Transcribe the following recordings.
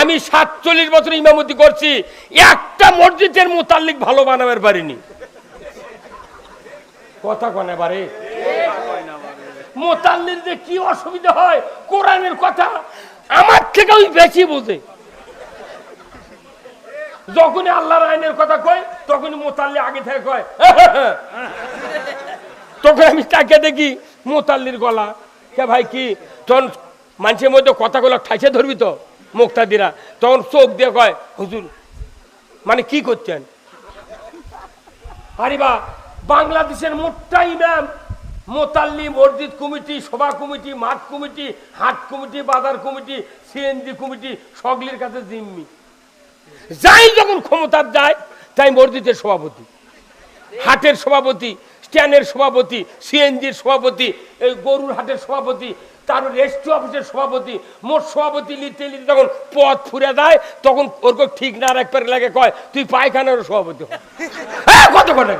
আমি সাতচল্লিশ বছর ইমামতি করছি, একটা মসজিদের মোতাল্লিক ভালো বানাবার পারিনি। কথা কনে বারে মোতাল্লির যে কি অসুবিধা হয়, কোরআনের কথা আমার থেকে ওই বেশি বোঝে। যখনই আল্লাহর আইনের কথা কয়, তখনই মোতাল্লি আগে থেকে কয়, তখন আমি তাকে দেখি মোতাল্লির গলা। কে ভাই কি তখন মানুষের মধ্যে কথাগুলো ঠাইছে ধরবি তো? মুক্তাদিরা, তখন চোখ দিয়ে কয়, হুজুর মানে কি করছেন? আরে বা বাংলাদেশের মোট্টা ইমাম, মোতাল্লি মসজিদ কমিটি, সভা কমিটি, মাঠ কমিটি, হাট কমিটি, বাজার কমিটি সিএনজি কমিটি, সকলের কাছে জিম্মি। যাই যখন ক্ষমতার যায়, তাই মসজিদের সভাপতি, হাটের সভাপতি, স্ট্যান্ডের সভাপতি সিএনজির সভাপতি, এই গরুর হাটের সভাপতি তার রেস্ট্রি অফিসের সভাপতি, মোট সভাপতি লিখতে লিখতে যখন পথ ফুরে দেয় তখন ওর ঠিক না রাখবার লাগে, কয়, তুই পায়খানার সভাপতি কত কথা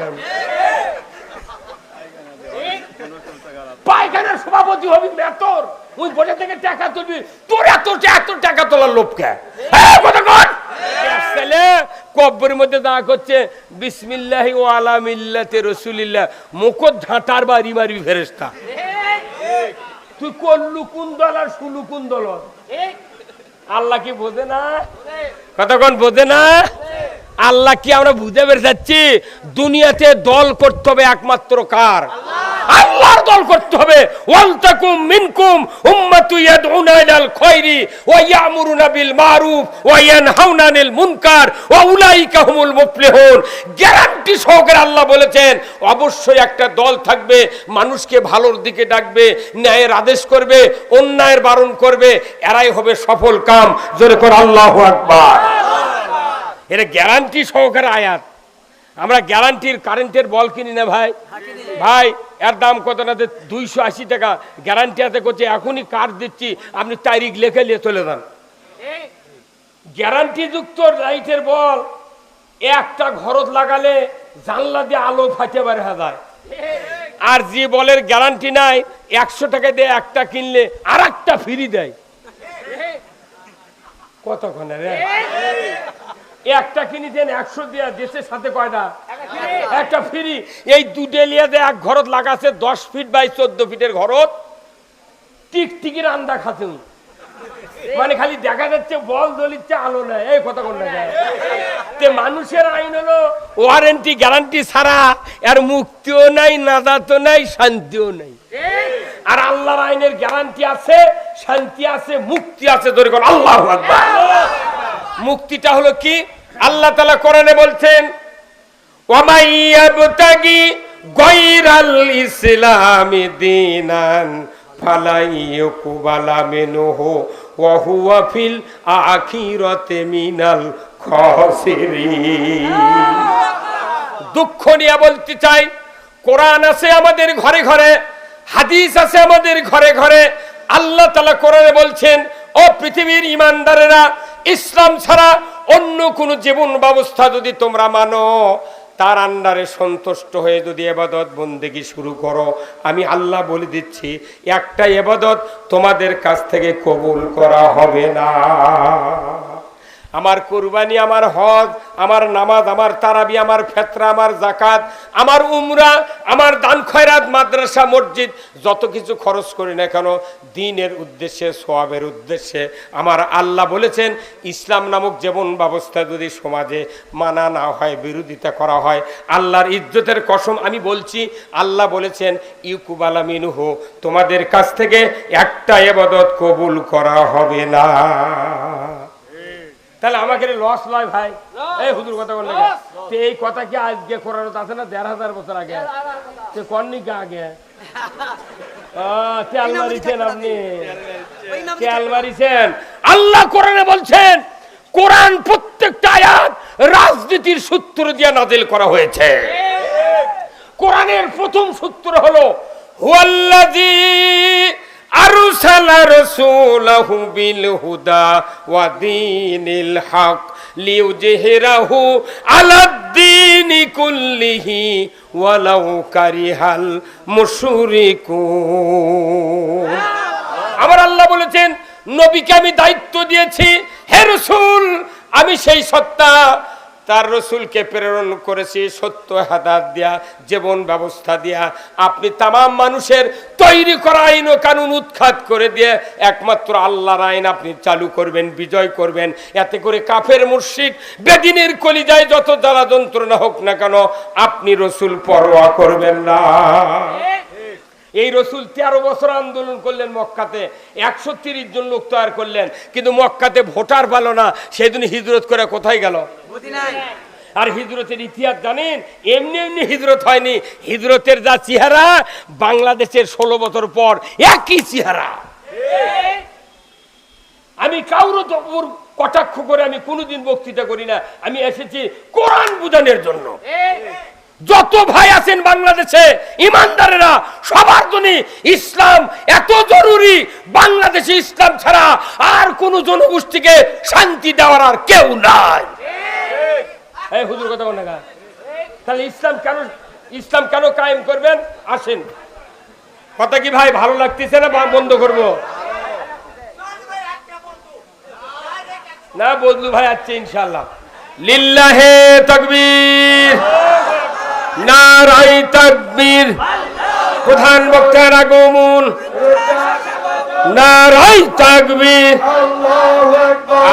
পায়খানার সভাপতি হবি বেতর ওই থেকে টাকা তুলবি। তোর এত এত টাকা তোলার লোভ কে? কথা কর? ছেলে কব্বরের মধ্যে দাঁড়া করছে, বিসমিল্লাহ ও আলা মিল্লাতে রসুলিল্লাহ। মুখত ঝাঁটার বাড়ি মারবি ফেরেস্তা তুই করলু কোন দল আর শুলু কোন দল আল্লাহ কি বোঝে না? কতক্ষণ বোঝে না? আল্লাহ কি আমরা বুঝে বের যাচ্ছি? দুনিয়াতে দল করতে হবে একমাত্র কার? আল্লাহর দল করতে হবে। ওয়ালতাকুম মিনকুম উম্মাতু ইয়াদউনা ইলাল খায়রি ওয়া ইয়ামুরুনা বিল মারুফ ওয়া ইয়ানহাউনা আনিল মুনকার ওয়া উলাইকা হুমুল মুফলিহুন। গ্যারান্টি সহকারে আল্লাহ বলেছেন, অবশ্যই একটা দল থাকবে, মানুষকে ভালোর দিকে ডাকবে, ন্যায়ের আদেশ করবে, অন্যায়ের বারণ করবে, এরাই হবে সফল কাম। জোরে করে আল্লাহু আকবার। এটা গ্যারান্টি সহকারে আয়াত। আমরা গ্যারান্টির কারেন্টের বল কিনি না ভাই। ভাই, এর দাম কত না দুইশো আশি টাকা। গ্যারান্টি হাতে করছে, এখনই কার্ড দিচ্ছি। আপনি তারিখ লেখে নিয়ে চলে যান। গ্যারান্টি যুক্ত লাইটের বল, একটা ঘরত লাগালে জানলা দিয়ে আলো ফাটে বার যায়। আর যে বলের গ্যারান্টি নাই, একশো টাকা দিয়ে একটা কিনলে আর একটা ফ্রি দেয়। কতক্ষণে রে? একটা কিনেছেন একশো দিয়া দেশের সাথে কয়টা? একটা ফ্রি। এই দুডেলিয়াতে এক ঘরত লাগাছে দশ ফিট বাই চোদ্দ ফিটের ঘরত। টিকটিকির আন্দা খাতুন মানে খালি দেখা যাচ্ছে বল দলিচ্ছে আলো নেয়। এই কথা কোন তে মানুষের আইন হলো ওয়ারেন্টি গ্যারান্টি ছাড়া এর মুক্তিও নাই নাদাতো নাই শান্তিও নাই। আর আল্লাহর আইনের গ্যারান্টি আছে শান্তি আছে মুক্তি আছে ধরে কোন আল্লাহ মুক্তিটা হলো কি? আল্লাহ তালা কোরআনে বলছেন ইসলামি দীনান দুঃখ নিয়ে বলতে চাই, কোরআন আছে আমাদের ঘরে ঘরে, হাদিস আছে আমাদের ঘরে ঘরে, আল্লাহ তালা কোরআনে বলছেন, ও পৃথিবীর ইমানদারেরা ইসলাম ছাড়া অন্য কোনো জীবন ব্যবস্থা যদি তোমরা মানো, তার আন্ডারে সন্তুষ্ট হয়ে যদি এবাদত বন্দেগি শুরু করো, আমি আল্লাহ বলে দিচ্ছি, একটা এবাদত তোমাদের কাছ থেকে কবুল করা হবে না। আমার কুরবানি, আমার হজ, আমার নামাজ, আমার তারাবি, আমার ফেতরা, আমার জাকাত আমার উমরা, আমার দান খয়রাত, মাদ্রাসা, মসজিদ, যত কিছু খরচ করি না কেন, দিনের উদ্দেশ্যে সোয়াবের উদ্দেশ্যে আমার আল্লাহ বলেছেন, ইসলাম নামক জীবন ব্যবস্থা যদি সমাজে মানা না হয়, বিরোধিতা করা হয়, আল্লাহর ইজ্জতের কসম আমি বলছি, আল্লাহ বলেছেন ইউকুবালা মিনুহু তোমাদের কাছ থেকে একটা এবাদত কবুল করা হবে না। তাহলে আমাকে লস লয় ভাই। এই হুজুর কথা বললে তো এই কথা কি আজকে করার আছে না? দেড় হাজার বছর আগে। তে কননি কে আগে? তেল মারিছেন আপনি। তেল মারিছেন আল্লাহ কোরআনে বলছেন কোরআন প্রত্যেকটা আয়াত রাজনীতির সূত্র দিয়ে নাজিল করা হয়েছে। কোরআনের প্রথম সূত্র হলো হুয়াল্লাযী রাসূলাহু বিল হুদা ওয়া দীনিল হক লিইউজহিরাহু আলাদ-দীনি কুল্লিহি ওয়ালাউ কারিহাল মুশরিকুন আমার আল্লাহ বলেছেন, নবীকে আমি দায়িত্ব দিয়েছি, হে রসুল, আমি সেই সত্তা তার রসুলকে প্রেরণ করেছি, সত্য হাদাত দিয়া, জীবন ব্যবস্থা দিয়া। আপনি তাম মানুষের তৈরি করা আইন ও কানুন উৎখাত করে দিয়ে একমাত্র আল্লাহর আইন আপনি চালু করবেন, বিজয় করবেন। এতে করে কাফের, মুর্শিদ, বেদিনের কলিজায় যত জ্বালা যন্ত্রণা হোক না কেন, আপনি রসুল পরোয়া করবেন না। এই রসুল তেরো বছর আন্দোলন করলেন মক্কাতে একশো তিরিশ জন লোক তৈরি করলেন কিন্তু মক্কাতে ভোটার ভালো না জন্য হিজরত করে কোথায় গেল? আর হিজরতের ইতিহাস জানেন? এমনি এমনি হিজরত হয়নি। হিজরতের যা চেহারা বাংলাদেশের ষোলো বছর পর একই চেহারা। আমি কাউরও তো ওর কটাক্ষ করে আমি কোনোদিন বক্তৃতা করি না। আমি এসেছি কোরআন বুঝানোর জন্য। যত ভাই আছেন বাংলাদেশে, ইমানদারেরা, সবার জন্য ইসলাম এত জরুরি, বাংলাদেশে ইসলাম ছাড়া আর কোন জনগোষ্ঠীকে শান্তি দেওয়ার আর কেউ নাই। হুজুর কথা বল তাহলে ইসলাম কেন ইসলাম কেন কায়েম করবেন? আসেন। কথা কি ভাই ভালো লাগতেছে না? বন্ধ করব? না বদলু ভাই আছে ইনশাল্লাহ লিল্লাহে তাকবীর। নারাই তাকবীর। প্রধান বক্তার আগমন। নারাই তাকবীর।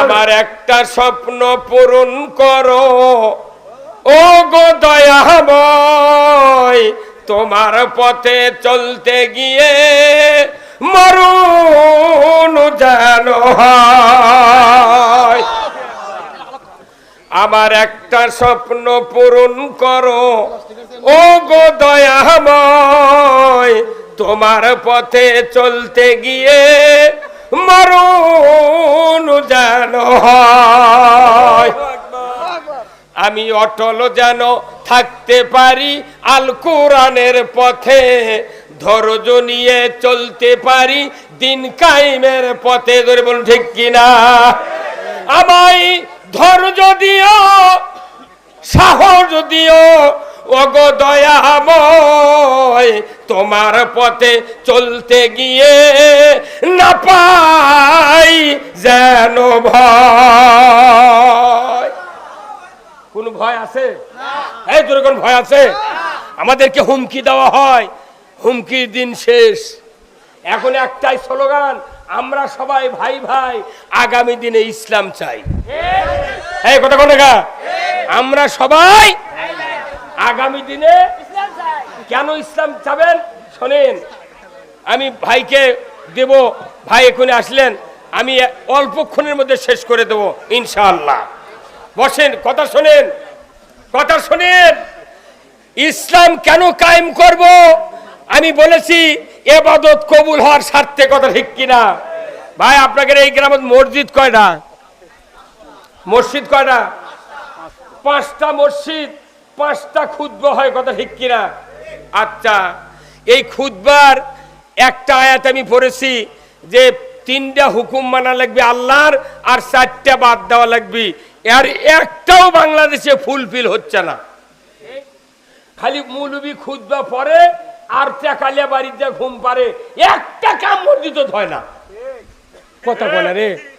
আমার একটা স্বপ্ন পূরণ করো। ও গো দয়াময়, তোমার পথে চলতে গিয়ে মরুন যেন হয়। আমার একটা স্বপ্ন পূরণ করো। ও গো দয়াময়, তোমার পথে চলতে গিয়ে মরুন যেন আমি অটল যেন থাকতে পারি, আল কোরআনের পথে ধৈর্য নিয়ে চলতে পারি, দিন কাইমের পথে। ধরে বলুন, ঠিক কিনা? আমায় ধৈর্য দিও সাহস দিও ওগো দয়াময় তোমার পথে চলতে গিয়ে না পাই যেন ভয়। কোন ভয় আছে? এই তোর কোন ভয় আছে? আমাদেরকে হুমকি দেওয়া হয়। হুমকির দিন শেষ। এখন একটাই স্লোগান আমরা সবাই ভাই ভাই আগামী দিনে ইসলাম চাই। এই কথা কোন আমরা সবাই আগামী দিনে কেন ইসলাম চাবেন? শোনেন আমি ভাইকে দেব ভাই এখানে আসলেন আমি অল্পক্ষণের মধ্যে শেষ করে দেব ইনশাআল্লাহ। বসেন কথা শোনেন কথা শোনেন। ইসলাম কেন কায়েম করব? আমি বলেছি এবাদত কবুল হওয়ার স্বার্থে কথা ঠিক কিনা? ভাই আপনাদের এই গ্রামে মসজিদ কয়টা মসজিদ কয়টা পাঁচটা মসজিদ, পাঁচটা ক্ষুদ্র হয় কথা ঠিক কিনা? আচ্ছা এই ক্ষুদবার একটা আয়াত আমি পড়েছি যে তিনটা হুকুম মানা লাগবে আল্লাহর আর চারটা বাদ দেওয়া লাগবে। আর একটাও বাংলাদেশে ফুলফিল হচ্ছে না। খালি মৌলবি খুদবা পরে আর টাকালিয়া বাড়িতে ঘুম পারে একটা কাম মসজিদ হয় না। কথা বলে রে।